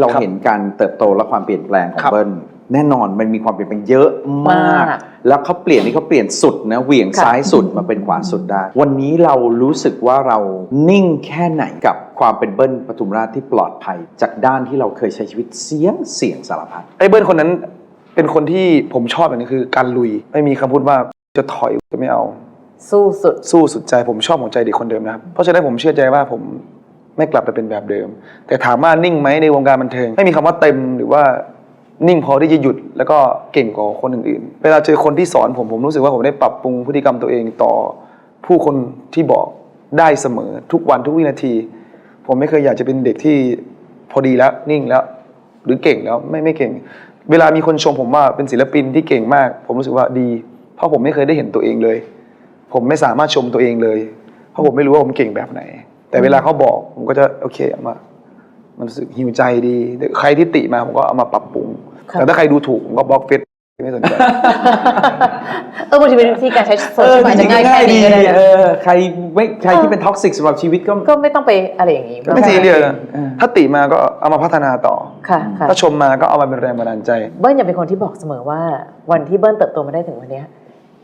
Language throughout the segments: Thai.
เราครับเห็นการเติบโตและความเปลี่ยนแปลงของครับเบิ้ลแน่นอนมันมีความเปลี่ยนแปลงเยอะมากมาก แล้วเขาเปลี่ยนนี่เขาเปลี่ยนสุดนะเหวี่ยงค่ะซ้ายสุดมาเป็นขวาสุดได้ วันนี้เรารู้สึกว่าเรานิ่งแค่ไหนกับความเป็นเบิ้ลปทุมราชที่ปลอดภัย จากด้านที่เราเคยใช้ชีวิตเสี่ยงเสี่ยงสารพัดไอ้เบิ้ลคนนั้นเป็นคนที่ผมชอบอย่างนี้คือ การลุยไม่มีคำพูดว่าจะถอยจะไม่เอา สู้สุด สู้สุดใจผมชอบหัวใจเด็กคนเดิมนะครับเพราะฉะนั้นผมเชื่อใจว่าผม ไม่กลับไปเป็นแบบเดิม แต่ถามว่านิ่งไหมในวงการบันเทิง ไม่มีคำว่าเต็มหรือว่านิ่งพอที่จะหยุดแล้วก็เก่งกว่าคนอื่นๆ เวลาเจอคนที่สอนผมผมรู้สึกว่าผมได้ปรับปรุงพฤติกรรมตัวเองต่อผู้คนที่บอกได้เสมอทุกวันทุกวินาที ผมไม่เคยอยากจะเป็นเด็กที่พอดีแล้วนิ่งแล้ว หรือเก่งแล้วไม่ไม่เก่ง เวลามีคนชมผมว่าเป็นศิลปินที่เก่งมาก ผมรู้สึกว่าดี เพราะผมไม่เคยได้เห็นตัวเองเลย ผมไม่สามารถชมตัวเองเลย เพราะผมไม่รู้ว่าผมเก่งแบบไหน แต่เวลาเขาบอกผมก็จะโอเคเอามา มันรู้สึกหิวใจดีแต่ใครที่ติมาผมก็เอามาปรับปรุงครับแต่ถ้าใครดูถูกผมก็บล็อกเฟซไม่สนใจเออบางทีเป็นวิธีการใช้โซเชียลอาจจะง่ายแค่นี้ก็ได้นะเออใครไม่ใครที่เป็นท็อกซิกสำหรับชีวิตก็ก็ไม่ต้องไปอะไรอย่างนี้ไม่ซีเรียสค่ะถ้าติมาก็เอามาพัฒนาต่อค่ะค่ะถ้าชมมาก็เอามาเป็นแรงบันดาลใจ เบิ้ลยังเป็นคนที่บอกเสมอว่าวันที่เบิ้ลเติบโตมาได้ถึงวันเนี้ย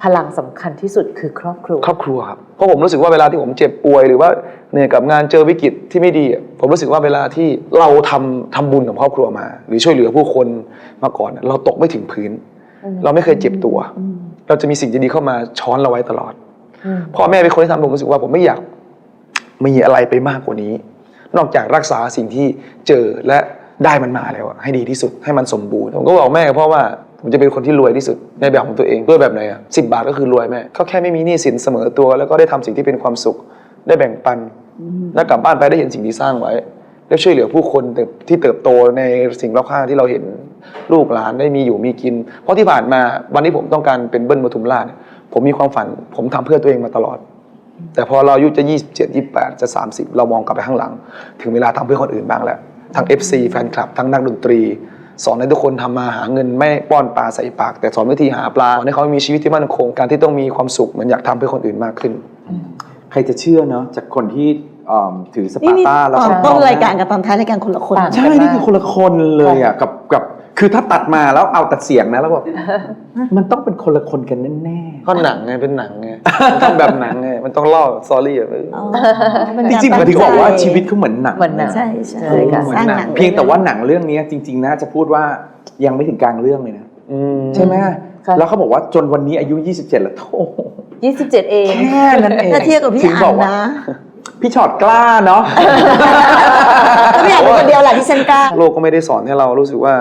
พลังสำคัญที่สุดคือครอบครัว ครอบครัวครับ เพราะผมรู้สึกว่าเวลาที่ผมเจ็บป่วยหรือว่าเหนื่อยกับงานเจอวิกฤตที่ไม่ดีอะผมรู้สึกว่าเวลาที่เราทำทำบุญกับครอบครัวมา หรือช่วยเหลือผู้คนมาก่อนอะเราตกไม่ถึงพื้น อืม เราไม่เคยเจ็บตัว อืมเราจะมีสิ่งดีๆเข้ามาช้อนเราไว้ตลอด อืม พ่อแม่เป็นคนที่ทำผมรู้สึกว่าผมไม่อยากมีอะไรไปมากกว่านี้ นอกจากรักษาสิ่งที่เจอและได้มันมาแล้วอะให้ดีที่สุดให้มันสมบูรณ์ผมก็บอกแม่กับพ่อว่า ผมจะเป็นคนที่รวยที่สุดในแบบของตัวเองรวยแบบไหนอะสิบาทก็คือรวยแม่เขาแค่ไม่มีหนี้สินเสมอตัว แล้วก็ได้ทำสิ่งที่เป็นความสุข ได้แบ่งปันแล้วกลับบ้านไปได้เห็นสิ่งที่สร้างไว้แล้วช่วยเหลือผู้คนเติบที่เติบโตในสิ่งรอบข้างที่เราเห็นลูกหลานได้มีอยู่มีกิน เพราะที่ผ่านมาวันที่ผมต้องการเป็นเบิ้ลปทุมราชเนี่ยผมมีความฝัน ผมทำเพื่อตัวเองมาตลอด แต่พอเราอายุจะ 27 28 จะ 30 เรามองกลับไปข้างหลัง ถึงเวลาทำเพื่อคนอื่นบ้างแล้วทั้ง FC แฟนคลับ ทั้งนักดนตรี สอนให้ทุกคนทำมาหาเงินไม่ป้อนปลาใส่ปาก แต่สอนวิธีหาปลาสอนให้เขามีชีวิตที่มั่นคงการที่ต้องมีความสุขเหมือนอยากทำเพื่อคนอื่นมากขึ้น ใครจะเชื่อเนาะจากคนที่ อ่าถือสนี่ปาร์นี่ตาแล้วตอนก็ต้นรายการกับตอนท้ายรายการคนละคนต่าง ใช่นี่คือคนละคนเลยอะกับกับคือถ้าตัดมาแล้วเอาแต่เสียงนะแล้วแบบมันต้องเป็นคนละคนกันแน่เพราะหนังไงเป็นหนังไงมันต้องแบบหนังไงมันต้องเล่าสตอรี่อะอ๋อๆจริงๆผมถึงบอกว่าชีวิตเขาเหมือนหนังเหมือนหนัง ใช่ใช่ใช่ค่ะสร้างหนังเพียงแต่ว่าหนังเรื่องนี้จริง ๆน่าจะพูดว่ายังไม่ถึงกลางเรื่องเลยนะอืมใช่ไหมค่ะ แล้วเขาบอกว่าจนวันนี้อายุ 27 แล้วโธ่27เอง แค่นั้นเองถ้าเทียบกับพี่ถึงอับอนกว่า นะ พี่ชอดกล้าเนาะ ก็พี่อันเป็นคนเดียวแหละที่ฉันกล้า โลกก็ไม่ได้สอนให้เรารู้สึกว่า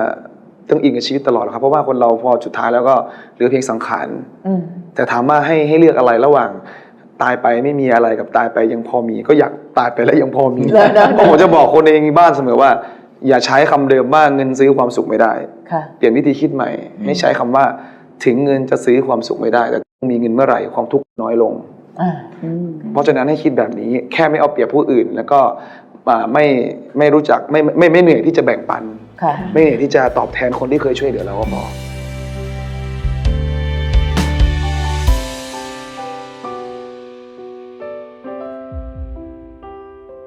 ต้องอินกับชีวิตตลอดหรอกครับเพราะว่าคนเราพอสุดท้ายแล้วก็เหลือเพียงสังขารอืมแต่ถามว่าให้ให้เลือกอะไรระหว่างตายไปไม่มีอะไรกับตายไปยังพอมี ก็อยากตายไปแล้วยังพอมีเลิศเลิศเพราะผมจะบอกคนเองบ้านเสมอว่า อย่าใช้คำเดิมว่าเงินซื้อความสุขไม่ได้ ค่ะ เปลี่ยนวิธีคิดใหม่ ให้ใช้คำว่าถึงเงินจะซื้อความสุขไม่ได้ แต่มีเงินเมื่อไหร่ความทุกข์น้อยลงอ่า เพราะฉะนั้นให้คิดแบบนี้แค่ไม่เอาเปรียบผู้อื่น แล้วก็อ่าไม่ไม่รู้จักไม่ไม่ไม่เหนื่อยที่จะแบ่งปันค่ะไม่เหนื่อยที่จะตอบแทนคนที่เคยช่วยเหลือเราก็พอ